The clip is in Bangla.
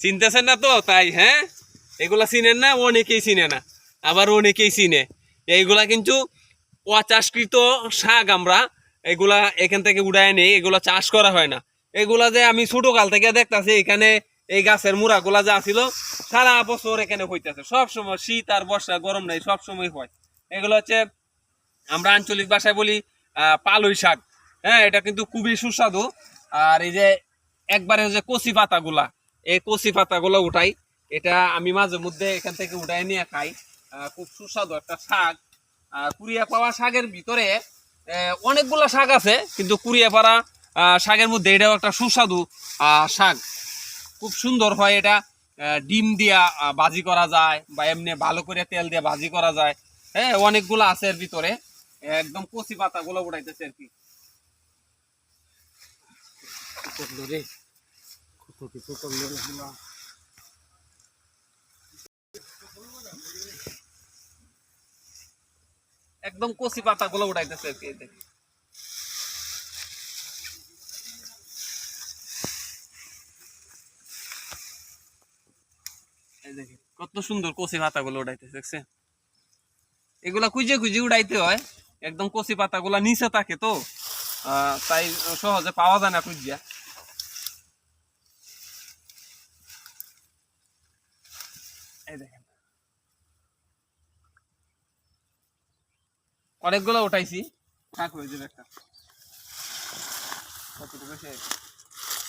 চিনতেছেন না তো? তাই হ্যাঁ? এগুলা চিনেন না, অনেকেই চিনে না। আবার অনেকেই চিনে। এইগুলা কিন্তু অচাষকৃত শাক আমরা। এগুলা এখান থেকে উড়ায় নেই, এগুলা চাষ করা হয় না। এগুলা যে আমি ছোট কাল থেকে দেখতাছি, এখানে এই গাছের মুড়াগুলা যা ছিল, সারা বছর এখানে হইতেছে। সব সময় শীত আর বর্ষা, গরম নাই, সব সময় হয়। এগুলো হচ্ছে, আমরা আঞ্চলিক ভাষায় বলি পালই শাক। হ্যাঁ এটা কিন্তু খুবই সুস্বাদু। আর এই যে, একবারে যে কচি পাতাগুলা এই কচি পাতাগুলো উঠাই। এটা আমি মাঝে মধ্যে এখান থেকে উঠাই নিয়ে খাই। খুব সুস্বাদু একটা শাক। কুড়িয়া পাওয়া শাকের ভিতরে অনেকগুলা শাক আছে, কিন্তু কুড়িয়া পাড়া শাকের মধ্যে এটাও একটা সুস্বাদু শাক। খুব সুন্দর হয় এটা। ডিম দিয়া ভাজি করা যায় বা এমনি ভালো করে তেল দিয়ে ভাজি করা যায়। হ্যাঁ অনেকগুলো আছে এর ভিতরে। একদম কচি পাতাগুলো উঠাইতেছে আর কি। কিছু করল রে আল্লাহ। একদম কচি পাতাগুলো উঠাইতেছে আর কি কত সুন্দর কচি পাতাগুলো উঠাইতেছে এগুলা কুইজে কুইজে উড়াইতে হয় একদম কচি পাতাগুলা নিচে থাকে তো আহ, তাই সহজে পাওয়া যায় না কুইজিয়া দেখেন। অনেকগুলো উঠাইছি। থাক হয়ে যাবে একটা। কতটুকু সে